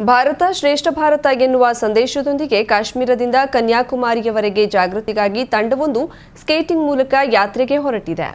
ಭಾರತ ಶ್ರೇಷ್ಠ ಭಾರತ ಎನ್ನುವ ಸಂದೇಶದೊಂದಿಗೆ ಕಾಶ್ಮೀರದಿಂದ ಕನ್ಯಾಕುಮಾರಿಯವರೆಗೆ ಜಾಗೃತಿಗಾಗಿ ತಂಡವೊಂದು ಸ್ಕೇಟಿಂಗ್ ಮೂಲಕ ಯಾತ್ರೆಗೆ ಹೊರಟಿದೆ.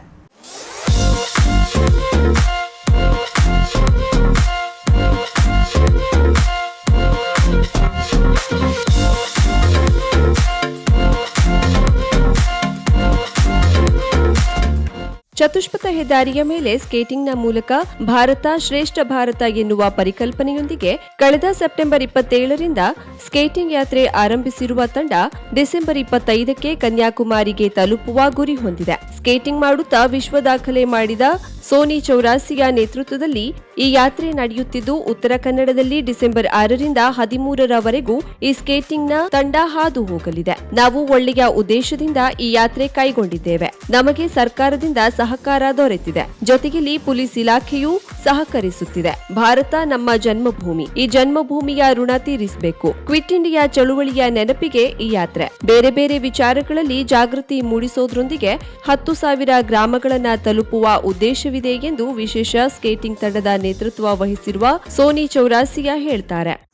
ಚತುಷ್ಪಥ ಹೆದ್ದಾರಿಯ ಮೇಲೆ ಸ್ಕೇಟಿಂಗ್ನ ಮೂಲಕ ಭಾರತ ಶ್ರೇಷ್ಠ ಭಾರತ ಎನ್ನುವ ಪರಿಕಲ್ಪನೆಯೊಂದಿಗೆ ಕಳೆದ ಸೆಪ್ಟೆಂಬರ್ ಇಪ್ಪತ್ತೇಳರಿಂದ ಸ್ಕೇಟಿಂಗ್ ಯಾತ್ರೆ ಆರಂಭಿಸಿರುವ ತಂಡ ಡಿಸೆಂಬರ್ ಇಪ್ಪತ್ತೈದಕ್ಕೆ ಕನ್ಯಾಕುಮಾರಿಗೆ ತಲುಪುವ ಗುರಿ ಹೊಂದಿದೆ. ಸ್ಕೇಟಿಂಗ್ ಮಾಡುತ್ತಾ ವಿಶ್ವ ದಾಖಲೆ ಮಾಡಿದ ಸೋನಿ ಚೌರಾಸಿಯ ನೇತೃತ್ವದಲ್ಲಿ ಈ ಯಾತ್ರೆ ನಡೆಯುತ್ತಿದ್ದು, ಉತ್ತರ ಕನ್ನಡದಲ್ಲಿ ಡಿಸೆಂಬರ್ ಆರರಿಂದ ಹದಿಮೂರರವರೆಗೂ ಈ ಸ್ಕೇಟಿಂಗ್ನ ತಂಡ ಹಾದು ಹೋಗಲಿದೆ. ನಾವು ಒಳ್ಳೆಯ ಉದ್ದೇಶದಿಂದ ಈ ಯಾತ್ರೆ ಕೈಗೊಂಡಿದ್ದೇವೆ. ನಮಗೆ ಸರ್ಕಾರದಿಂದ ಸಹಕಾರ ದೊರೆತಿದೆ. ಜೊತೆಯಲ್ಲಿ ಪೊಲೀಸ್ ಇಲಾಖೆಯೂ ಸಹಕರಿಸುತ್ತಿದೆ. ಭಾರತ ನಮ್ಮ ಜನ್ಮಭೂಮಿ. ಈ ಜನ್ಮಭೂಮಿಯ ಋಣ ತೀರಿಸಬೇಕು. ಕ್ವಿಟ್ ಇಂಡಿಯಾ ಚಳುವಳಿಯ ನೆನಪಿಗೆ ಈ ಯಾತ್ರೆ. ಬೇರೆ ಬೇರೆ ವಿಚಾರಗಳಲ್ಲಿ ಜಾಗೃತಿ ಮೂಡಿಸೋದ್ರೊಂದಿಗೆ ಹತ್ತು ಸಾವಿರ ಗ್ರಾಮಗಳನ್ನ ತಲುಪುವ ಉದ್ದೇಶವಿದೆ ಎಂದು ವಿಶೇಷ ಸ್ಕೇಟಿಂಗ್ ತಂಡದ ನೇತೃತ್ವ ವಹಿಸಿರುವ ಸೋನಿ ಚೌರಾಸಿಯಾ ಹೇಳ್ತಾರೆ.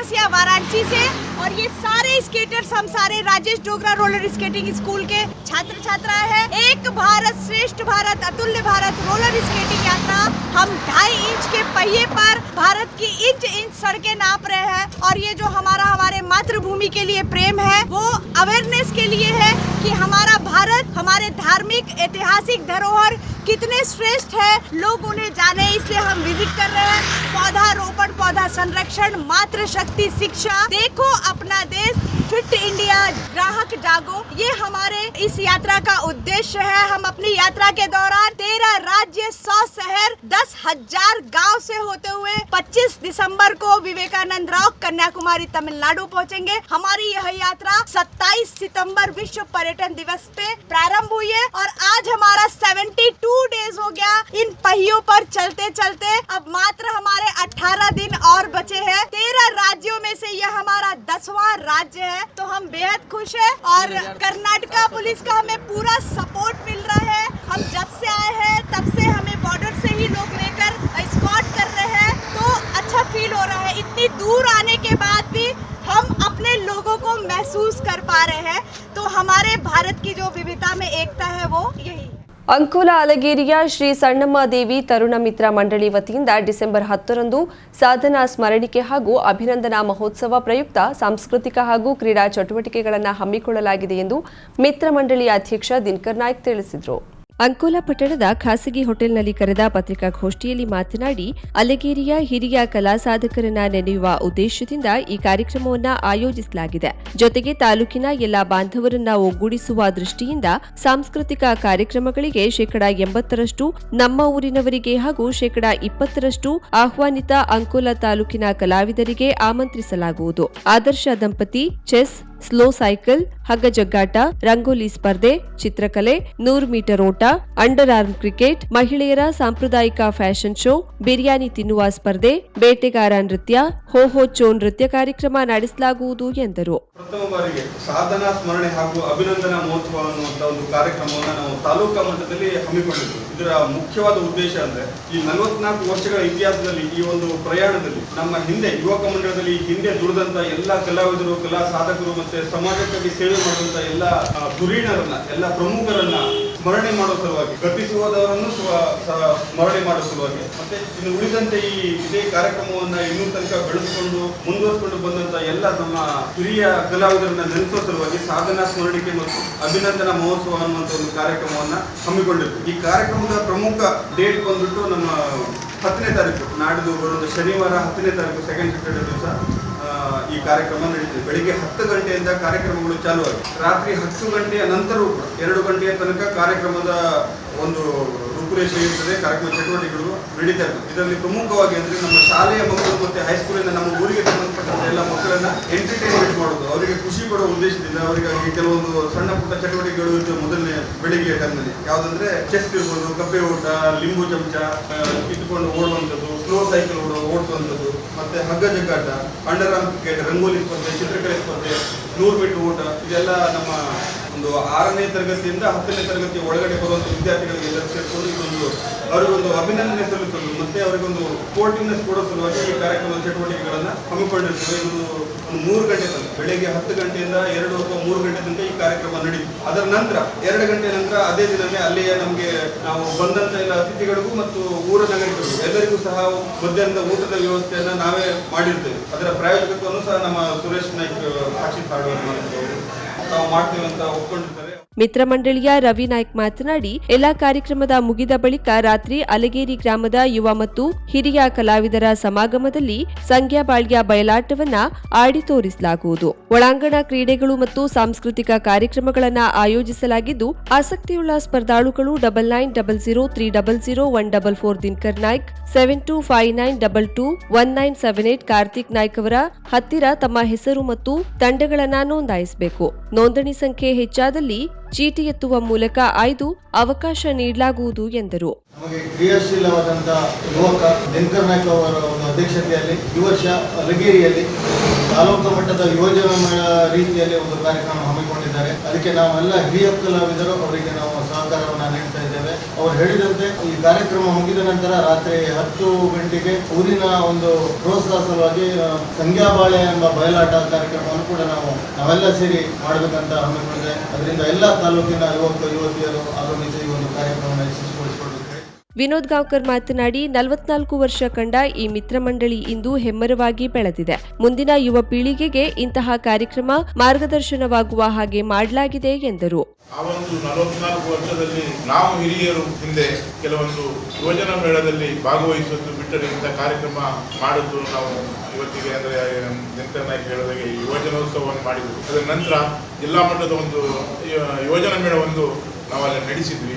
चौरसिया वाराणसी से और ये सारे स्केटर्स हम सारे Rajesh Dogra roller skating school के छात्र छात्रा है। एक भारत श्रेष्ठ भारत, अतुल्य भारत रोलर स्केटिंग यात्रा। हम ढाई इंच के पहिए पर भारत की इंच इंच सड़कें नाप रहे हैं और ये जो हमारा, हमारे मातृभूमि के लिए प्रेम है, वो अवेयरनेस के लिए है कि हमारा भारत, हमारे धार्मिक, ऐतिहासिक धरोहर कितने श्रेष्ठ है, लोग उन्हें जाने, इसलिए हम विज़िट कर रहे हैं। पौधा रोपण, पौधा संरक्षण, मातृ शक्ति शिक्षा, देखो अपना देश फिट इंडिया ग्राहक जागो, ये हमारे इस यात्रा का उद्देश्य है हम अपनी यात्रा के दौरान तेरह राज्य सौ शहर दस हज़ार गाँव से होते हुए 25 दिसंबर को विवेकानंद राव कन्याकुमारी तमिलनाडु पहुँचेंगे। हमारी यह यात्रा 27 सितंबर विश्व पर्यटन दिवस पे प्रारंभ हुई है और आज हमारा 72 डेज़ हो गया। इन पहियों पर चलते चलते अब मात्र हमारे 18 दिन और बचे हैं। तेरह राज्यों में से यह हमारा दसवां राज्य है तो हम बेहद खुश हैं और कर्नाटका पुलिस का हमें पूरा सपोर्ट मिल रहा है। हम जब से आए हैं, तब से हमें बॉर्डर से ही लोग लेकर स्कॉट कर रहे हैं। तो अच्छा फील हो रहा है। इतनी दूर आने के बाद भी हम अपने लोगों को महसूस कर पा रहे हैं। तो हमारे भारत की जो विविधता में एकता है वो यही ಅಂಕೋಲ ಅಲಗೇರಿಯ ಶ್ರೀ ಸಣ್ಣಮ್ಮ ದೇವಿ ತರುಣ ಮಿತ್ರ ಮಂಡಳಿ ವತಿಯಿಂದ ಡಿಸೆಂಬರ್ ಹತ್ತರಂದು ಸಾಧನಾ ಸ್ಮರಣಿಕೆ ಹಾಗೂ ಅಭಿನಂದನಾ ಮಹೋತ್ಸವ ಪ್ರಯುಕ್ತ ಸಾಂಸ್ಕೃತಿಕ ಹಾಗೂ ಕ್ರೀಡಾ ಚಟುವಟಿಕೆಗಳನ್ನು ಹಮ್ಮಿಕೊಳ್ಳಲಾಗಿದೆ ಎಂದು ಮಿತ್ರ ಮಂಡಳಿಯ ಅಧ್ಯಕ್ಷ ದಿನಕರ್ ನಾಯ್ಕ್ ತಿಳಿಸಿದರು. ಅಂಕೋಲ ಪಟ್ಟಣದ ಖಾಸಗಿ ಹೋಟೆಲ್ನಲ್ಲಿ ಕರೆದ ಪತ್ರಿಕಾಗೋಷ್ಠಿಯಲ್ಲಿ ಮಾತನಾಡಿ, ಅಲಗೇರಿಯ ಹಿರಿಯ ಕಲಾ ಸಾಧಕರನ್ನ ನೆನೆಯುವ ಉದ್ದೇಶದಿಂದ ಈ ಕಾರ್ಯಕ್ರಮವನ್ನ ಆಯೋಜಿಸಲಾಗಿದೆ. ಜೊತೆಗೆ ತಾಲೂಕಿನ ಎಲ್ಲಾ ಬಾಂಧವರನ್ನ ಒಗ್ಗೂಡಿಸುವ ದೃಷ್ಟಿಯಿಂದ ಸಾಂಸ್ಕೃತಿಕ ಕಾರ್ಯಕ್ರಮಗಳಿಗೆ ಶೇಕಡಾ ಎಂಬತ್ತರಷ್ಟು, ನಮ್ಮ ಊರಿನವರಿಗೆ ಹಾಗೂ ಶೇಕಡಾ ಇಪ್ಪತ್ತರಷ್ಟು ಆಹ್ವಾನಿತ ಅಂಕೋಲಾ ತಾಲೂಕಿನ ಕಲಾವಿದರಿಗೆ ಆಮಂತ್ರಿಸಲಾಗುವುದು. ಆದರ್ಶ ದಂಪತಿ, ಚೆಸ್, ಸ್ಲೋ ಸೈಕಲ್ ಹಗ್ಗ ಜಗ್ಗಾಟ, ರಂಗೋಲಿ ಸ್ಪರ್ಧೆ, ಚಿತ್ರಕಲೆ, ನೂರು ಮೀಟರ್ ಓಟ, ಅಂಡರ್ ಆರ್ಮ್ ಕ್ರಿಕೆಟ್, ಮಹಿಳೆಯರ ಸಾಂಪ್ರದಾಯಿಕ ಫ್ಯಾಷನ್ ಶೋ, ಬಿರಿಯಾನಿ ತಿನ್ನುವ ಸ್ಪರ್ಧೆ, ಬೇಟೆಗಾರ ನೃತ್ಯ ಹೋಹೋ ಚೋ ನೃತ್ಯ ಕಾರ್ಯಕ್ರಮ ನಡೆಸಲಾಗುವುದು ಎಂದರು. ಪ್ರಥಮ ಬಾರಿಗೆ ಸಾಧನಾ ಸ್ಮರಣೆ ಹಾಗೂ ಅಭಿನಂದನಾ ಮಹೋತ್ಸವ ಅನ್ನುವಂತ ಒಂದು ಕಾರ್ಯಕ್ರಮವನ್ನು ನಾವು ತಾಲೂಕಾ ಮಟ್ಟದಲ್ಲಿ ಹಮ್ಮಿಕೊಂಡಿದ್ವಿ. ಇದರ ಮುಖ್ಯವಾದ ಉದ್ದೇಶ ಅಂದ್ರೆ ಈ ನಲವತ್ನಾಲ್ಕು ವರ್ಷಗಳ ಇತಿಹಾಸದಲ್ಲಿ ಈ ಒಂದು ಪ್ರಯಾಣದಲ್ಲಿ ನಮ್ಮ ಹಿಂದೆ ಯುವಕ ಮಂಡಳದಲ್ಲಿ ಹಿಂದೆ ದುಡಿದಂತ ಎಲ್ಲ ಕಲಾವಿದರು, ಕಲಾ ಸಾಧಕರು ಮತ್ತೆ ಸಮಾಜಕ್ಕಾಗಿ ಸೇವೆ ಮಾಡುವಂತ ಎಲ್ಲ ಧುರೀಣರನ್ನ ಎಲ್ಲ ಪ್ರಮುಖರನ್ನ ಸ್ಮರಣೆ ಮಾಡುವ ಸಲುವಾಗಿ ಗತಿಸಿ ಹೋದವರನ್ನು ಸ್ವ- ಸ್ಮರಣೆ ಮಾಡುವ ಸಲುವಾಗಿ. ಮತ್ತೆ ಇನ್ನು ಉಳಿದಂತೆ ಈ ಇದೇ ಕಾರ್ಯಕ್ರಮವನ್ನ ಇನ್ನೂ ತನಕ ಬೆಳೆಸಿಕೊಂಡು, ಮುಂದುವರಿಸಿಕೊಂಡು ಬಂದಂತ ಎಲ್ಲ ನಮ್ಮ ಹಿರಿಯ ಕಲಾವಿದರನ್ನ ನೆನೆಸುವ ಸಲುವಾಗಿ ಸಾಧನಾ ಸ್ಮರಣಿಕೆ ಮತ್ತು ಅಭಿನಂದನಾ ಮಹೋತ್ಸವ ಅನ್ನುವಂತ ಒಂದು ಕಾರ್ಯಕ್ರಮವನ್ನ ಹಮ್ಮಿಕೊಂಡಿತ್ತು ಈ ಕಾರ್ಯಕ್ರಮದ ಪ್ರಮುಖ ಡೇಟ್ ಬಂದ್ಬಿಟ್ಟು ನಮ್ಮ ಹತ್ತನೇ ತಾರೀಕು, ನಾಡಿದ್ದು ಬರುವಂತ ಶನಿವಾರ ಹತ್ತನೇ ತಾರೀಕು ಸೆಕೆಂಡ್ ಸ್ಯಾಟರ್ಡೆ ದಿವಸ. ಈ ಕಾರ್ಯಕ್ರಮ ನಡೀತದೆ. ಬೆಳಿಗ್ಗೆ ಹತ್ತು ಗಂಟೆಯಿಂದ ಕಾರ್ಯಕ್ರಮಗಳು ಚಾಲು ಆಗಿದೆ. ರಾತ್ರಿ ಹತ್ತು ಗಂಟೆಯ ನಂತರವೂ ಕೂಡ, ಎರಡು ಗಂಟೆಯ ತನಕ ಕಾರ್ಯಕ್ರಮದ ಒಂದು ರೂಪುರೇಷೆ ಇರ್ತದೆ, ಕಾರ್ಯಕ್ರಮ ಚಟುವಟಿಕೆಗಳು ನಡೀತಾ ಇರ್ತದೆ. ಇದರಲ್ಲಿ ಪ್ರಮುಖವಾಗಿ ಅಂದರೆ ನಮ್ಮ ಶಾಲೆಯ ಮಕ್ಕಳು ಮತ್ತೆ ಹೈಸ್ಕೂಲಿನ ನಮ್ಮ ಊರಿಗೆ ಸಂಬಂಧಪಟ್ಟಂತ ಎಲ್ಲ ಮಕ್ಕಳನ್ನ ಎಂಟರ್ಟೈನ್ಮೆಂಟ್ ಮಾಡೋದು. ಅವರಿಗೆ ಖುಷಿ ಪಡುವ ಉದ್ದೇಶದಿಂದ ಅವರಿಗಾಗಿ ಕೆಲವೊಂದು ಸಣ್ಣ ಪುಟ್ಟ ಚಟುವಟಿಕೆಗಳು ಇದ್ದು ಮೊದಲನೇ ಬೆಳಿಗ್ಗೆ ಟೈಮ್ನಲ್ಲಿ ಯಾವುದಂದ್ರೆ ಚೆಸ್ ಇರ್ಬೋದು, ಕಪ್ಪೆ ಓಟ, ಲಿಂಬು ಚಮಚ ಕಿತ್ಕೊಂಡು ಓಡುವಂಥದ್ದು ಸ್ಲೋ ಸೈಕಲ್ ಓಡೋ ಓಡಿಸುವಂಥದ್ದು ಮತ್ತೆ ಹಗ್ಗ ಜಗ್ಗಾಟ ಅಂಡರ್ ಆರ್ಮ್ ಕ್ರಿಕೆಟ್ ರಂಗೋಲಿ ಸ್ಪರ್ಧೆ ಚಿತ್ರಕಲೆ ಸ್ಪರ್ಧೆ, ನೂರು ಮೀಟರ್ ಓಟ, ಇದೆಲ್ಲ ನಮ್ಮ ಒಂದು ಆರನೇ ತರಗತಿಯಿಂದ ಹತ್ತನೇ ತರಗತಿ ಒಳಗಡೆ ಬರುವಂತ ವಿದ್ಯಾರ್ಥಿಗಳಿಗೆ ಸೇರಿಕೊಂಡು ಇದೊಂದು ಅವರಿಗೊಂದು ಅಭಿನಂದನೆ ಸಲ್ಲಿಸಲು, ಮತ್ತೆ ಅವರಿಗೊಂದು ಸ್ಪೋರ್ಟಿಂಗ್ನೆಸ್ ಕೊಡೋ ಸಲುವಾಗಿ ಈ ಕಾರ್ಯಕ್ರಮದ ಚಟುವಟಿಕೆಗಳನ್ನ ಹಮ್ಮಿಕೊಂಡಿರ್ತೇವೆ. ಇದು ಒಂದು ಮೂರು ಗಂಟೆ ತನಕ, ಬೆಳಿಗ್ಗೆ ಹತ್ತು ಗಂಟೆಯಿಂದ ಎರಡು ಅಥವಾ ಮೂರು ಗಂಟೆ ತನಕ ಈ ಕಾರ್ಯಕ್ರಮ ನಡೆಯುತ್ತೆ ಅದರ ನಂತರ, ಎರಡು ಗಂಟೆ ನಂತರ ಅದೇ ದಿನವೇ ಅಲ್ಲಿಯೇ ನಮಗೆ ನಾವು ಬಂದಂತ ಎಲ್ಲ ಅತಿಥಿಗಳಿಗೂ ಮತ್ತು ಊರ ನಾಗರಿಕರಿಗೂ ಎಲ್ಲರಿಗೂ ಸಹ ಮಧ್ಯಾಹ್ನದ ಊಟದ ವ್ಯವಸ್ಥೆಯನ್ನ ನಾವೇ ಮಾಡಿರ್ತೇವೆ. ಅದರ ಪ್ರಾಯೋಜಕತ್ವವನ್ನು ಸಹ ನಮ್ಮ ಸುರೇಶ್ ನಾಯ್ಕ್ ಸಾಕ್ಷಿ ತಾಡುವರು ನಾವು ಮಾಡ್ತೀವಿ ಅಂತ ಒಪ್ಕೊಂಡಿರ್ತಾರೆ ಮಿತ್ರ ಮಂಡಳಿಯ ರವಿ ನಾಯ್ಕ್ ಮಾತನಾಡಿ, ಎಲ್ಲಾ ಕಾರ್ಯಕ್ರಮದ ಮುಗಿದ ಬಳಿಕ ರಾತ್ರಿ ಅಲಗೇರಿ ಗ್ರಾಮದ ಯುವ ಮತ್ತು ಹಿರಿಯ ಕಲಾವಿದರ ಸಮಾಗಮದಲ್ಲಿ ಸಂಗ್ಯಾಬಾಳ್ಯ ಬಯಲಾಟವನ್ನ ಆಡಿ ತೋರಿಸಲಾಗುವುದು. ಒಳಾಂಗಣ ಕ್ರೀಡೆಗಳು ಮತ್ತು ಸಾಂಸ್ಕೃತಿಕ ಕಾರ್ಯಕ್ರಮಗಳನ್ನು ಆಯೋಜಿಸಲಾಗಿದ್ದು, ಆಸಕ್ತಿಯುಳ್ಳ ಸ್ಪರ್ಧಾಳುಗಳು double nine double zero three double zero one double four Dinakar Naik, seven two five nine double two one nine seven eight Karthik Naik ಅವರ ಹತ್ತಿರ ತಮ್ಮ ಹೆಸರು ಮತ್ತು ತಂಡಗಳನ್ನು ನೋಂದಾಯಿಸಬೇಕು. ನೋಂದಣಿ ಸಂಖ್ಯೆ ಹೆಚ್ಚಾದಲ್ಲಿ ಚೀಟಿ ಎತ್ತುವ ಮೂಲಕ ಆಯ್ದು ಅವಕಾಶ ನೀಡಲಾಗುವುದು ಎಂದರು. ನಮಗೆ ಕ್ರಿಯಾಶೀಲವಾದಂತಹ ಯುವಕ ದಿನಕರ್ ನಾಯ್ಕ ಅವರ ಒಂದು ಅಧ್ಯಕ್ಷತೆಯಲ್ಲಿ ಈ ವರ್ಷ ಅಲಗೇರಿಯಲ್ಲಿ ತಾಲೂಕು ಮಟ್ಟದ ಯೋಜನಾ ರೀತಿಯಲ್ಲಿ ಒಂದು ಕಾರ್ಯಕ್ರಮ ಹಮ್ಮಿಕೊಂಡಿದ್ದಾರೆ. ಅದಕ್ಕೆ ನಾವೆಲ್ಲ ಹಿರಿಯ ಕಲಾವಿದರು, ಅವರಿಗೆ ನಾವು ಸಹಕಾರವನ್ನು ಅವರು ಹೇಳಿದಂತೆ ಈ ಕಾರ್ಯಕ್ರಮ ಮುಗಿದ ನಂತರ ರಾತ್ರಿ ಹತ್ತು ಗಂಟೆಗೆ ಊರಿನ ಒಂದು ಪ್ರೋತ್ಸಾಹ ಸಲುವಾಗಿ ಸಂಖ್ಯಾಬಾಳೆ ಎಂಬ ಬಯಲಾಟ ಕಾರ್ಯಕ್ರಮವನ್ನು ಕೂಡ ನಾವು ನಾವೆಲ್ಲ ಸೇರಿ ಮಾಡಬೇಕಂತ ಹಮ್ಮಿಕೊಂಡಿದೆ ಅದರಿಂದ ಎಲ್ಲ ತಾಲೂಕಿನ ಯುವಕ ಯುವತಿಯರು ಆಗಮಿಸಿ ಈ ಒಂದು ಕಾರ್ಯಕ್ರಮ ಯಶಸ್ವಿಗೊಳಿಸಿಕೊಳ್ಬೇಕು ವಿನೋದ್ ಗಾಂವ್ಕರ್ ಮಾತನಾಡಿ, ನಲವತ್ನಾಲ್ಕು ವರ್ಷ ಕಂಡ ಈ ಮಿತ್ರ ಮಂಡಳಿ ಇಂದು ಹೆಮ್ಮರವಾಗಿ ಬೆಳೆದಿದೆ. ಮುಂದಿನ ಯುವ ಪೀಳಿಗೆಗೆ ಇಂತಹ ಕಾರ್ಯಕ್ರಮ ಮಾರ್ಗದರ್ಶನವಾಗುವ ಹಾಗೆ ಮಾಡಲಾಗಿದೆ ಎಂದರು. ಆ ಒಂದು ನಲವತ್ನಾಲ್ಕು ವರ್ಷದಲ್ಲಿ ನಾವು ಹಿರಿಯರು ಹಿಂದೆ ಕೆಲವೊಂದು ಯೋಜನಾ ಮೇಳದಲ್ಲಿ ಭಾಗವಹಿಸುವುದು ಬಿಟ್ಟರೆ ಇಂಥ ಕಾರ್ಯಕ್ರಮ ಮಾಡುವುದು ನಾವು ಇವತ್ತಿಗೆ ಅಂದರೆ ನಾಯ್ಕ ಹೇಳಿದಾಗೆ ಯುವಜನೋತ್ಸವವನ್ನು ಮಾಡಿದ್ರು ಅದರ ನಂತರ ಜಿಲ್ಲಾ ಮಟ್ಟದ ಒಂದು ಯುವಜನ ಮೇಳ ಒಂದು ನಾವು ಅಲ್ಲಿ ನಡೆಸಿದ್ವಿ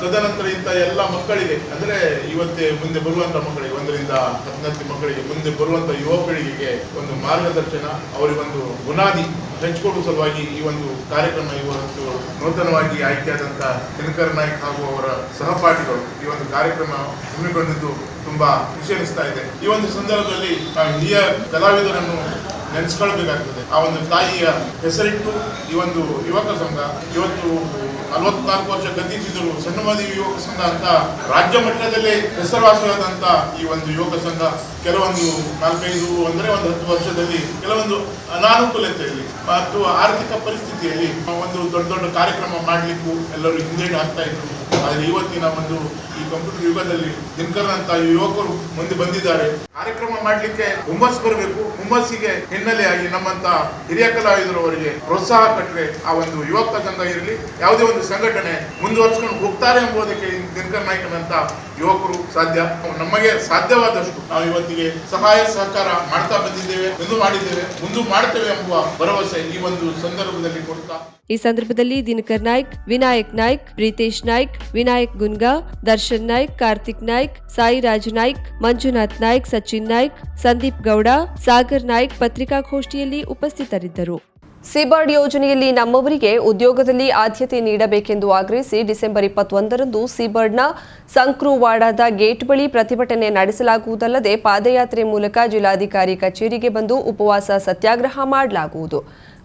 ತದನಂತರ ಇಂಥ ಎಲ್ಲ ಮಕ್ಕಳಿಗೆ, ಅಂದರೆ ಇವತ್ತೇ ಮುಂದೆ ಬರುವಂಥ ಮಕ್ಕಳಿಗೆ, ಒಂದರಿಂದ ಹತ್ತನೇ ಮಕ್ಕಳಿಗೆ, ಮುಂದೆ ಬರುವಂಥ ಯುವ ಪೀಳಿಗೆಗೆ ಒಂದು ಮಾರ್ಗದರ್ಶನ ಅವರಿಗೊಂದು ಬುನಾದಿ ಹಚ್ಚಿಕೊಡುವ ಸಲುವಾಗಿ ಈ ಒಂದು ಕಾರ್ಯಕ್ರಮ ಇವತ್ತು ನೂತನವಾಗಿ ಆಯ್ಕೆಯಾದಂಥ ದಿನಕರ್ ನಾಯ್ಕ್ ಹಾಗೂ ಅವರ ಸಹಪಾಠಿಗಳು ಈ ಒಂದು ಕಾರ್ಯಕ್ರಮ ಹಮ್ಮಿಕೊಂಡಿದ್ದು ತುಂಬಾ ಖುಷಿ ಅನಿಸ್ತಾ ಇದೆ. ಈ ಒಂದು ಸಂದರ್ಭದಲ್ಲಿ ಹಿರಿಯ ಕಲಾವಿದರನ್ನು ನೆನೆಸ್ಕೊಳ್ಬೇಕಾಗ್ತದೆ. ಆ ಒಂದು ತಾಯಿಯ ಹೆಸರಿಟ್ಟು ಈ ಒಂದು ಯುವಕ ಸಂಘ ಇವತ್ತು ನಲವತ್ನಾಲ್ಕು ವರ್ಷ ಗತಿಸಿದರು ಸಣ್ಣಮದಿ ಯುವಕ ಸಂಘ ಅಂತ ರಾಜ್ಯ ಮಟ್ಟದಲ್ಲಿ ಹೆಸರುವಾಸಿಯಾದಂತ ಈ ಒಂದು ಯುವಕ ಸಂಘ ಕೆಲವೊಂದು ನಾಲ್ಕೈದು ಅಂದ್ರೆ ಒಂದು ಹತ್ತು ವರ್ಷದಲ್ಲಿ ಕೆಲವೊಂದು ಅನಾನುಕೂಲತೆಯಲ್ಲಿ ಮತ್ತು ಆರ್ಥಿಕ ಪರಿಸ್ಥಿತಿಯಲ್ಲಿ ಒಂದು ದೊಡ್ಡ ದೊಡ್ಡ ಕಾರ್ಯಕ್ರಮ ಮಾಡಲಿಕ್ಕೂ ಎಲ್ಲರೂ ಹಿಂದೇಟು ಆಗ್ತಾ ಇದ್ರು. ಆದರೆ ಇವತ್ತಿನ ಒಂದು ಈ ಕಂಪ್ಯೂಟರ್ ಯುಗದಲ್ಲಿ ದಿನಕರ್ ಅಂತ ಯುವಕರು ಮುಂದೆ ಬಂದಿದ್ದಾರೆ. ಕಾರ್ಯಕ್ರಮ ಮಾಡಲಿಕ್ಕೆ ಹುಮ್ಮಸ್ ಬರಬೇಕು. ಹುಮ್ಮಸ್ಸಿಗೆ ಹಿನ್ನೆಲೆಯಾಗಿ ನಮ್ಮಂತ ಹಿರಿಯ ಕಲಾವಿದರವರಿಗೆ ಪ್ರೋತ್ಸಾಹ ಕೊಟ್ಟರೆ ಆ ಒಂದು ಯುವಕ ಸಂಘ ಇರಲಿ, ಯಾವುದೇ ಒಂದು ಸಂಘಟನೆ ಮುಂದುವರ್ಸ್ಕೊಂಡು ಹೋಗ್ತಾರೆ ಎಂಬುದಕ್ಕೆ ದಿನಕರ್ ನಾಯ್ಕನಂತ ಯುವಕರು ಸಾಧ್ಯ. ನಮಗೆ ಸಾಧ್ಯವಾದಷ್ಟು ನಾವು ಇವತ್ತಿಗೆ ಸಹಾಯ ಸಹಕಾರ ಮಾಡ್ತಾ ಬಂದಿದ್ದೇವೆ ಮುಂದೆ ಮಾಡಿದ್ದೇವೆ, ಮುಂದೆ ಮಾಡ್ತೇವೆ ಎಂಬ ಭರವಸೆ ಈ ಒಂದು ಸಂದರ್ಭದಲ್ಲಿ ಕೊಡ್ತಾ ಈ ಸಂದರ್ಭದಲ್ಲಿ ದಿನಕರ್ ನಾಯ್ಕ್, ವಿನಾಯಕ್ ನಾಯ್ಕ್, ಪ್ರೀತೇಶ್ ನಾಯ್ಕ್, ವಿನಾಯಕ್ ಗುನ್ಗಾ, ದರ್ಶನ್ ನಾಯ್ಕ್, ಕಾರ್ತಿಕ್ ನಾಯ್ಕ್, ಸಾಯಿರಾಜ್ ನಾಯ್ಕ್, ಮಂಜುನಾಥ್ ನಾಯ್ಕ್, ಸಚಿನ್ ನಾಯ್ಕ್, ಸಂದೀಪ್ ಗೌಡ, ಸಾಗರ್ ನಾಯ್ಕ್ ಪತ್ರಿಕಾಗೋಷ್ಠಿಯಲ್ಲಿ ಉಪಸ್ಥಿತರಿದ್ದರು. ಸಿಬಾರ್ಡ್ ಯೋಜನೆಯಲ್ಲಿ ನಮ್ಮವರಿಗೆ ಉದ್ಯೋಗದಲ್ಲಿ ಆದ್ಯತೆ ನೀಡಬೇಕೆಂದು ಆಗ್ರಹಿಸಿ ಡಿಸೆಂಬರ್ ಇಪ್ಪತ್ತೊಂದರಂದು ಸಿಬರ್ಡ್ನ ಸಂಕ್ರೂವಾಡಾದ ಗೇಟ್ ಬಳಿ ಪ್ರತಿಭಟನೆ ನಡೆಸಲಾಗುವುದಲ್ಲದೆ ಪಾದಯಾತ್ರೆ ಮೂಲಕ ಜಿಲ್ಲಾಧಿಕಾರಿ ಕಚೇರಿಗೆ ಬಂದು ಉಪವಾಸ ಸತ್ಯಾಗ್ರಹ ಮಾಡಲಾಗುವುದು.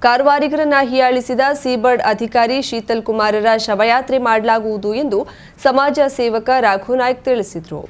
ಕಾರವಾರಿಗರನ್ನ ಹೀಯಾಳಿಸಿದ ಸೀಬರ್ಡ್ ಅಧಿಕಾರಿ ಶೀತಲ್ ಕುಮಾರರ ಶವಯಾತ್ರೆ ಮಾಡಲಾಗುವುದು ಎಂದು ಸಮಾಜ ಸೇವಕ ರಾಘು ನಾಯ್ಕ್ ತಿಳಿಸಿದರು.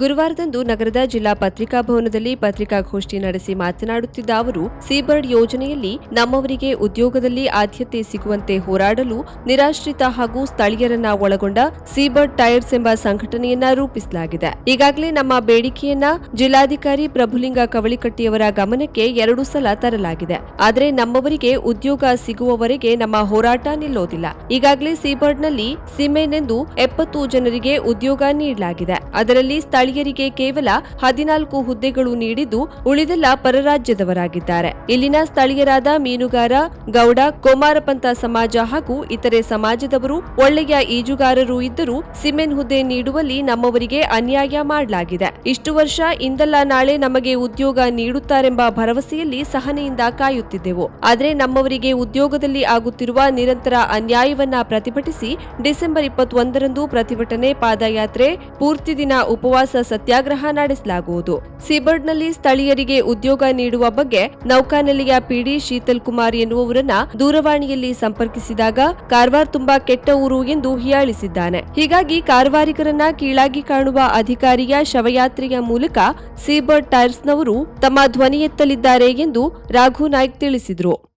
ಗುರುವಾರದಂದು ನಗರದ ಜಿಲ್ಲಾ ಪತ್ರಿಕಾ ಭವನದಲ್ಲಿ ಪತ್ರಿಕಾಗೋಷ್ಠಿ ನಡೆಸಿ ಮಾತನಾಡುತ್ತಿದ್ದ ಅವರು, ಸೀಬರ್ಡ್ ಯೋಜನೆಯಲ್ಲಿ ನಮ್ಮವರಿಗೆ ಉದ್ಯೋಗದಲ್ಲಿ ಆದ್ಯತೆ ಸಿಗುವಂತೆ ಹೋರಾಡಲು ನಿರಾಶ್ರಿತ ಹಾಗೂ ಸ್ಥಳೀಯರನ್ನ ಒಳಗೊಂಡ ಸೀಬರ್ಡ್ ಟೈರ್ಸ್ ಎಂಬ ಸಂಘಟನೆಯನ್ನ ರೂಪಿಸಲಾಗಿದೆ. ಈಗಾಗಲೇ ನಮ್ಮ ಬೇಡಿಕೆಯನ್ನ ಜಿಲ್ಲಾಧಿಕಾರಿ ಪ್ರಭುಲಿಂಗ ಕವಳಿಕಟ್ಟಿಯವರ ಗಮನಕ್ಕೆ ಎರಡು ಸಲ ತರಲಾಗಿದೆ. ಆದರೆ ನಮ್ಮವರಿಗೆ ಉದ್ಯೋಗ ಸಿಗುವವರೆಗೆ ನಮ್ಮ ಹೋರಾಟ ನಿಲ್ಲೋದಿಲ್ಲ. ಈಗಾಗಲೇ ಸೀಬರ್ಡ್ನಲ್ಲಿ ಸಿಮೆನೆಂದು ಎಪ್ಪತ್ತು ಜನರಿಗೆ ಉದ್ಯೋಗ ನೀಡಲಾಗಿದೆ. ಅದರಲ್ಲಿ ಸ್ಥಳೀಯರಿಗೆ ಕೇವಲ ಹದಿನಾಲ್ಕು ಹುದ್ದೆಗಳು ನೀಡಿದ್ದು ಉಳಿದೆಲ್ಲ ಪರರಾಜ್ಯದವರಾಗಿದ್ದಾರೆ. ಇಲ್ಲಿನ ಸ್ಥಳೀಯರಾದ ಮೀನುಗಾರ, ಗೌಡ, ಕೋಮಾರಪಂಥ ಸಮಾಜ ಹಾಗೂ ಇತರೆ ಸಮಾಜದವರು ಒಳ್ಳೆಯ ಈಜುಗಾರರು ಇದ್ದರೂ ಸಿಮೆನ್ ಹುದ್ದೆ ನೀಡುವಲ್ಲಿ ನಮ್ಮವರಿಗೆ ಅನ್ಯಾಯ ಮಾಡಲಾಗಿದೆ. ಇಷ್ಟು ವರ್ಷ ಇಂದಲ್ಲ ನಾಳೆ ನಮಗೆ ಉದ್ಯೋಗ ನೀಡುತ್ತಾರೆಂಬ ಭರವಸೆಯಲ್ಲಿ ಸಹನೆಯಿಂದ ಕಾಯುತ್ತಿದ್ದೆವು. ಆದರೆ ನಮ್ಮವರಿಗೆ ಉದ್ಯೋಗದಲ್ಲಿ ಆಗುತ್ತಿರುವ ನಿರಂತರ ಅನ್ಯಾಯವನ್ನ ಪ್ರತಿಭಟಿಸಿ ಡಿಸೆಂಬರ್ ಇಪ್ಪತ್ತೊಂದರಂದು ಪ್ರತಿಭಟನೆ ಪಾದಯಾತ್ರೆ, ಪೂರ್ತಿ ದಿನ ಉಪವಾಸ ಸತ್ಯಾಗ್ರಹ ನಡೆಸಲಾಗುವುದು. ಸಿಬರ್ಡ್ನಲ್ಲಿ ಸ್ಥಳೀಯರಿಗೆ ಉದ್ಯೋಗ ನೀಡುವ ಬಗ್ಗೆ ನೌಕಾನೆಲೆಯ ಪಿಡಿ ಶೀತಲ್ ಕುಮಾರ್ ಎನ್ನುವವರನ್ನ ದೂರವಾಣಿಯಲ್ಲಿ ಸಂಪರ್ಕಿಸಿದಾಗ ಕಾರವಾರ ತುಂಬಾ ಕೆಟ್ಟ ಊರು ಎಂದು ಹೀಯಾಳಿಸಿದ್ದಾನೆ. ಹೀಗಾಗಿ ಕಾರವಾರಿಕರನ್ನ ಕೀಳಾಗಿ ಕಾಣುವ ಅಧಿಕಾರಿಯ ಶವಯಾತ್ರೆಯ ಮೂಲಕ ಸೀಬರ್ಡ್ ಟೈರ್ಸ್ನವರು ತಮ್ಮ ಧ್ವನಿ ಎತ್ತಲಿದ್ದಾರೆ ಎಂದು ರಾಘು ನಾಯ್ಕ್ ತಿಳಿಸಿದರು.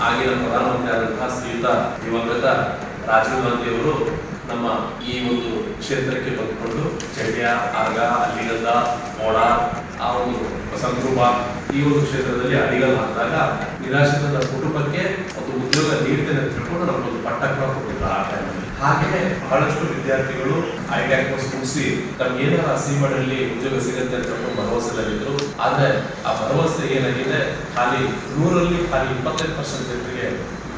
ಆಗಿನ ಪ್ರಧಾನಮಂತ್ರಿ ಆದಂತಹ ಶ್ರೀಯುತ ದಿವಂಗತ ರಾಜೀವ್ ಗಾಂಧಿ ಅವರು ನಮ್ಮ ಈ ಒಂದು ಕ್ಷೇತ್ರಕ್ಕೆ ಬಂದುಕೊಂಡು ಚಡ್ಯ ಅರ್ಗ ಅಲ್ಲಿಗಲ್ಲ ಮೋಡ, ಆ ಒಂದು ಸಂಗ್ರೂಪ ಈ ಒಂದು ಕ್ಷೇತ್ರದಲ್ಲಿ ಅಡಿಗಲ್ ಅಂದಾಗ ನಿರಾಶ್ರಿತ ಕುಟುಂಬಕ್ಕೆ ಒಂದು ಉದ್ಯೋಗ ನೀಡ್ತೇನೆ ಅಂತ ತಿಳ್ಕೊಂಡು ಒಂದು ಪಟ್ಟ ಕೂಡ ಕೊಟ್ಟಿದ್ರು ಆ ಟೈಮಲ್ಲಿ ಹಾಗೆಯೇ ಬಹಳಷ್ಟು ವಿದ್ಯಾರ್ಥಿಗಳು ಐಟ್ಯಾಕ್ ಕೋರ್ಸ್ ಮುಗಿಸಿ ತಮ್ಗೆ ಏನಾರ ಸೀಮಡಲ್ಲಿ ಉದ್ಯೋಗ ಸಿಗುತ್ತೆ ಅಂತ ಹೇಳ್ಕೊಂಡು ಭರವಸೆದಲ್ಲಿದ್ರು ಆದ್ರೆ ಆ ಭರವಸೆ ಏನಾಗಿದೆ? ಖಾಲಿ ನೂರಲ್ಲಿ ಖಾಲಿ ಇಪ್ಪತ್ತೈದು ಪರ್ಸೆಂಟ್ ಜನರಿಗೆ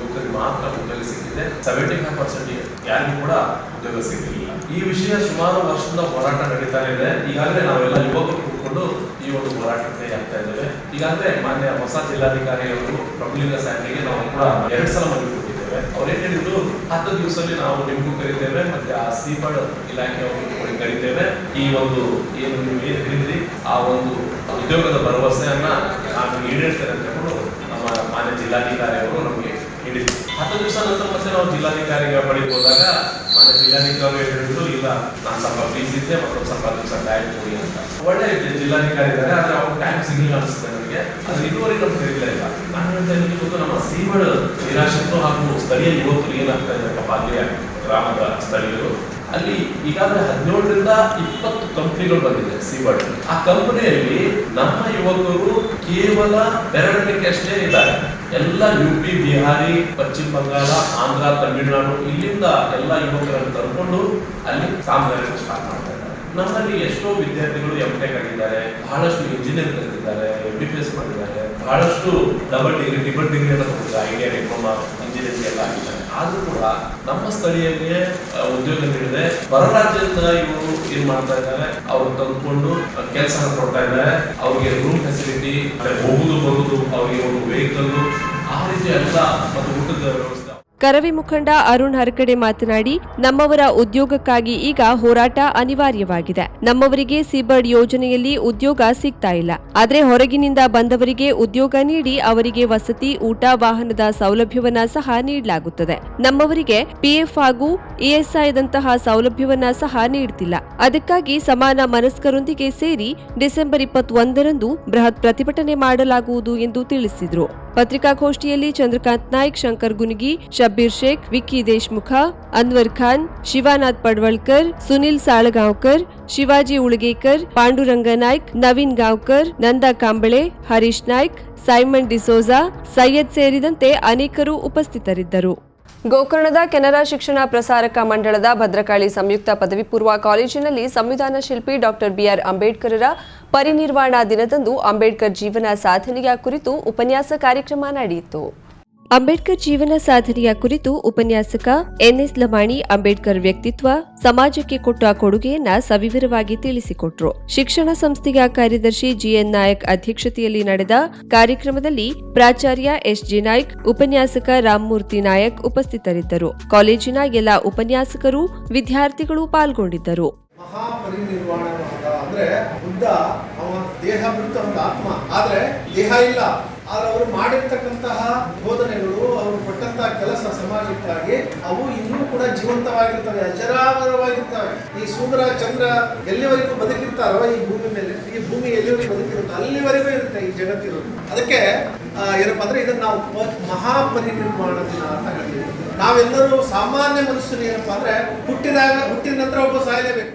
ಯುವಕರಿಗೆ ಮಾತ್ರ ಉದ್ಯೋಗ ಸಿಕ್ಕಿದೆ. ಸೆವೆಂಟಿ ಫೈವ್ ಪರ್ಸೆಂಟ್ ಯಾರಿಗೂ ಕೂಡ ಉದ್ಯೋಗ ಸಿಗಲಿಲ್ಲ. ಈ ವಿಷಯ ಸುಮಾರು ವರ್ಷದಿಂದ ಹೋರಾಟ ನಡೀತಾ ಇದೆ. ಈಗಾಗಲೇ ನಾವೆಲ್ಲ ಯುವಕರು ಕೂತ್ಕೊಂಡು ಈ ಒಂದು ಹೋರಾಟಕ್ಕೆ ಆಗ್ತಾ ಇದ್ದೇವೆ. ಈಗಾಗಲೇ ಮಾನ್ಯ ಹೊಸ ಜಿಲ್ಲಾಧಿಕಾರಿಯವರು ಪ್ರಭುಲಿಂಗ ಸಾಹೇಬರಿಗೆ ನಾವು ಕೂಡ ಎರಡು ಸಲ ಮನವಿ ಕೊಟ್ಟಿದ್ದೇವೆ. ಅವ್ರೇನ್ ಹೇಳಿದ್ರು? ಹತ್ತು ದಿವಸದಲ್ಲಿ ನಾವು ನಿಮಗೂ ಕರಿತೇವೆ ಮತ್ತೆ ಆ ಸೀಬರ್ಡ್ ಇಲಾಖೆಯವರು ಕರಿತೇವೆ. ಈ ಒಂದು ಏನು ನೀವು ಏನು ಹೇಳಿದ್ರಿ? ಆ ಒಂದು ಉದ್ಯೋಗದ ಭರವಸೆಯನ್ನ ನಾನು ಈಡೇರ್ತೇನೆ ಅಂತ ನಮ್ಮ ಮಾನ್ಯ ಜಿಲ್ಲಾಧಿಕಾರಿ ಅವರು ನಮಗೆ ಹೇಳಿದ್ರು ಹತ್ತು ದಿವಸ ನಂತರ ಮತ್ತೆ ನಾವು ಜಿಲ್ಲಾಧಿಕಾರಿಗಳ ಬಳಿ ಹೋದಾಗ ಮನೆ ಜಿಲ್ಲಾಧಿಕಾರಿ ಹೇಳಿದ್ರು, ಇಲ್ಲ, ನಾನು ಸ್ವಲ್ಪ ಫೀಸ್ ಇದ್ದೆ ಮತ್ತೊಂದು ಸ್ವಲ್ಪ ದಿವಸ ಟೈಮ್ ಕೊಡಿ ಅಂತ. ಒಳ್ಳೆ ಜಿಲ್ಲಾಧಿಕಾರಿ ಇದ್ದಾರೆ, ಆದ್ರೆ ಅವ್ರ ಟೈಮ್ ಸಿಗ್ಲಿಲ್ಲ ಅನಿಸುತ್ತೆ ನನಗೆ. ಅದು ಇದುವರೆಗೆ ನಮ್ಗೆ ತಿಳಿದಿಲ್ಲ ಇಲ್ಲ. ನಾನು ಹೇಳ್ತಾ ಇದ್ದೀನಿ ಇವತ್ತು ನಮ್ಮ ಸೀಮಳ ನಿರಾಶೆ ಹಾಗೂ ಸ್ಥಳೀಯ ಯುವಕರು ಏನಾಗ್ತಾ ಇದ್ದಾರೆ ಪಾಲ್ಯ ಗ್ರಾಮದ ಸ್ಥಳೀಯರು. ಅಲ್ಲಿ ಈಗಾಗಲೇ ಹದಿನೇಳರಿಂದ ಇಪ್ಪತ್ತು ಕಂಪನಿಗಳು ಬಂದಿದೆ ಸಿವರ್ಡ್ ಆ ಕಂಪನಿಯಲ್ಲಿ ನಮ್ಮ ಯುವಕರು ಕೇವಲ ಬೆರಳಿಕೆ ಅಷ್ಟೇ ಇದ್ದಾರೆ ಎಲ್ಲ ಯು ಪಿ ಬಿಹಾರಿ, ಪಶ್ಚಿಮ ಬಂಗಾಳ, ಆಂಧ್ರ, ತಮಿಳುನಾಡು, ಇಲ್ಲಿಂದ ಎಲ್ಲ ಯುವಕರನ್ನು ತಂದುಕೊಂಡು ಅಲ್ಲಿ ಕಾಮಗಾರಿ ಸ್ಟಾರ್ಟ್ ಮಾಡ್ತಾ ಇದ್ದಾರೆ. ನಮ್ಮಲ್ಲಿ ಎಷ್ಟೋ ವಿದ್ಯಾರ್ಥಿಗಳು ಎಂ ಟೆಕ್ ಆಗಿದ್ದಾರೆ, ಬಹಳಷ್ಟು ಇಂಜಿನಿಯರ್ ಕಲಿತಿದ್ದಾರೆ ಎಂ ಬಿ ಪಿ ಎಸ್ ಮಾಡಿದ್ದಾರೆ, ಬಹಳಷ್ಟು ಡಬಲ್ ಡಿಗ್ರಿ ಡಿಬಲ್ ಡಿಗ್ರಿ ಎಲ್ಲ ಐಡಿಯಾ ಡಿಪ್ಲೊಮಾ ಇಂಜಿನಿಯರಿಂಗ್ ಎಲ್ಲ ಆಗಿದ್ದಾರೆ. ಆದ್ರೂ ಕೂಡ ನಮ್ಮ ಸ್ಥಳೀಯರಿಗೆ ಉದ್ಯೋಗ ನೀಡಿದೆ ಹೊರ ರಾಜ್ಯದಿಂದ ಇವರು ಏನ್ ಮಾಡ್ತಾ ಇದ್ದಾರೆ? ಅವ್ರು ತಂದ್ಕೊಂಡು ಕೆಲಸ ಕೊಡ್ತಾ ಇದ್ದಾರೆ. ಅವ್ರಿಗೆ ರೂಮ್ ಫೆಸಿಲಿಟಿ ಹೋಗುದು ಬರುದು, ಅವ್ರಿಗೆ ಒಂದು ವೆಹಿಕಲ್ ಆ ರೀತಿ ಎಲ್ಲ ಮತ್ತು ಊಟದ ವ್ಯವಸ್ಥೆ ಕರವೇ ಮುಖಂಡ ಅರುಣ್ ಹರಕಡೆ ಮಾತನಾಡಿ, ನಮ್ಮವರ ಉದ್ಯೋಗಕ್ಕಾಗಿ ಈಗ ಹೋರಾಟ ಅನಿವಾರ್ಯವಾಗಿದೆ. ನಮ್ಮವರಿಗೆ ಸಿಬರ್ಡ್ ಯೋಜನೆಯಲ್ಲಿ ಉದ್ಯೋಗ ಸಿಗ್ತಾ ಇಲ್ಲ. ಆದರೆ ಹೊರಗಿನಿಂದ ಬಂದವರಿಗೆ ಉದ್ಯೋಗ ನೀಡಿ ಅವರಿಗೆ ವಸತಿ, ಊಟ, ವಾಹನದ ಸೌಲಭ್ಯವನ್ನ ಸಹ ನೀಡಲಾಗುತ್ತದೆ. ನಮ್ಮವರಿಗೆ ಪಿಎಫ್ ಹಾಗೂ ಇಎಸ್ಐದಂತಹ ಸೌಲಭ್ಯವನ್ನ ಸಹ ನೀಡುತ್ತಿಲ್ಲ ಅದಕ್ಕಾಗಿ ಸಮಾನ ಮನಸ್ಕರೊಂದಿಗೆ ಸೇರಿ ಡಿಸೆಂಬರ್ ಇಪ್ಪತ್ತೊಂದರಂದು ಬೃಹತ್ ಪ್ರತಿಭಟನೆ ಮಾಡಲಾಗುವುದು ಎಂದು ತಿಳಿಸಿದರು. ಪತ್ರಿಕಾಗೋಷ್ಠಿಯಲ್ಲಿ ಚಂದ್ರಕಾಂತ್ ನಾಯ್ಕ್, ಶಂಕರ್ ಗುನಿಗಿ ಶಬ್ಬೀರ್ ಶೇಖ್ ವಿಕ್ಕಿ ದೇಶ್ಮುಖ, ಅನ್ವರ್ ಖಾನ್, ಶಿವಾನಾಥ್ ಪಡ್ವಳ್ಕರ್, ಸುನಿಲ್ ಸಾಳಗಾಂವ್ಕರ್, ಶಿವಾಜಿ ಉಳಗೇಕರ್, ಪಾಂಡುರಂಗ ನಾಯ್ಕ್, ನವೀನ್ ಗಾಂವ್ಕರ್, ನಂದಾ ಕಾಂಬಳೆ, ಹರೀಶ್ ನಾಯ್ಕ್, ಸೈಮನ್ ಡಿಸೋಜಾ, ಸೈಯದ್ ಸೇರಿದಂತೆ ಅನೇಕರು ಉಪಸ್ಥಿತರಿದ್ದರು. ಗೋಕರ್ಣದ ಕೆನರಾ ಶಿಕ್ಷಣ ಪ್ರಸಾರಕ ಮಂಡಳದ ಭದ್ರಕಾಳಿ ಸಂಯುಕ್ತ ಪದವಿ ಪೂರ್ವ ಕಾಲೇಜಿನಲ್ಲಿ ಸಂವಿಧಾನ ಶಿಲ್ಪಿ ಡಾಕ್ಟರ್ ಬಿಆರ್ ಅಂಬೇಡ್ಕರರ ಪರಿನಿರ್ವಾಣ ದಿನದಂದು ಅಂಬೇಡ್ಕರ್ ಜೀವನ ಸಾಧನೆಯ ಕುರಿತು ಉಪನ್ಯಾಸ ಕಾರ್ಯಕ್ರಮ ನಡೆಯಿತು. ಅಂಬೇಡ್ಕರ್ ಜೀವನ ಸಾಧನೆಯ ಕುರಿತು ಉಪನ್ಯಾಸಕ ಎನ್ಎಸ್ ಲಮಾಣಿ ಅಂಬೇಡ್ಕರ್ ವ್ಯಕ್ತಿತ್ವ, ಸಮಾಜಕ್ಕೆ ಕೊಟ್ಟ ಕೊಡುಗೆಯನ್ನ ಸವಿವರವಾಗಿ ತಿಳಿಸಿಕೊಟ್ರು. ಶಿಕ್ಷಣ ಸಂಸ್ಥೆಯ ಕಾರ್ಯದರ್ಶಿ ಜಿಎನ್ ನಾಯಕ್ ಅಧ್ಯಕ್ಷತೆಯಲ್ಲಿ ನಡೆದ ಕಾರ್ಯಕ್ರಮದಲ್ಲಿ ಪ್ರಾಚಾರ್ಯ ಎಸ್ ಜಿ ನಾಯ್ಕ್, ಉಪನ್ಯಾಸಕ ರಾಮಮೂರ್ತಿ ನಾಯಕ್ ಉಪಸ್ಥಿತರಿದ್ದರು. ಕಾಲೇಜಿನ ಎಲ್ಲ ಉಪನ್ಯಾಸಕರು, ವಿದ್ಯಾರ್ಥಿಗಳು ಪಾಲ್ಗೊಂಡಿದ್ದರು. ದೇಹ ಆತ್ಮ. ಆದ್ರೆ ದೇಹ ಇಲ್ಲ. ಆದ್ರೆ ಅವರು ಮಾಡಿರ್ತಕ್ಕಂತಹ ಬೋಧನೆಗಳು, ಅವರು ಕೊಟ್ಟಂತಹ ಕೆಲಸ ಸಮಾಜಕ್ಕಾಗಿ ಅವು ಇನ್ನೂ ಕೂಡ ಜೀವಂತವಾಗಿರ್ತವೆ, ಅಜರಾಮರವಾಗಿರ್ತವೆ. ಈ ಸೂರ್ಯ ಚಂದ್ರ ಎಲ್ಲಿವರೆಗೂ ಬದುಕಿರ್ತಾರೋ ಈ ಭೂಮಿ ಮೇಲೆ, ಈ ಭೂಮಿ ಎಲ್ಲಿವರೆಗೂ ಬದುಕಿರುತ್ತೋ ಅಲ್ಲಿವರೆಗೂ ಇರುತ್ತೆ ಈ ಜಗತ್ತಿರೋದು. ಅದಕ್ಕೆ ಏನಪ್ಪ ಅಂದ್ರೆ ಇದನ್ನ ನಾವು ಮಹಾಪರಿನಿರ್ಮಾಣ ದಿನ ಅಂತ ಹೇಳ್ತೀವಿ. ನಾವೆಲ್ಲರೂ ಸಾಮಾನ್ಯ ಮನುಷ್ಯರು ಏನಪ್ಪಾ ಅಂದ್ರೆ ಹುಟ್ಟಿದಾಗ, ಹುಟ್ಟಿದ ನಂತರ ಒಬ್ಬ ಸಾಯಲೇಬೇಕು.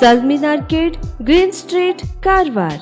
Salmin arcade green street Karwar.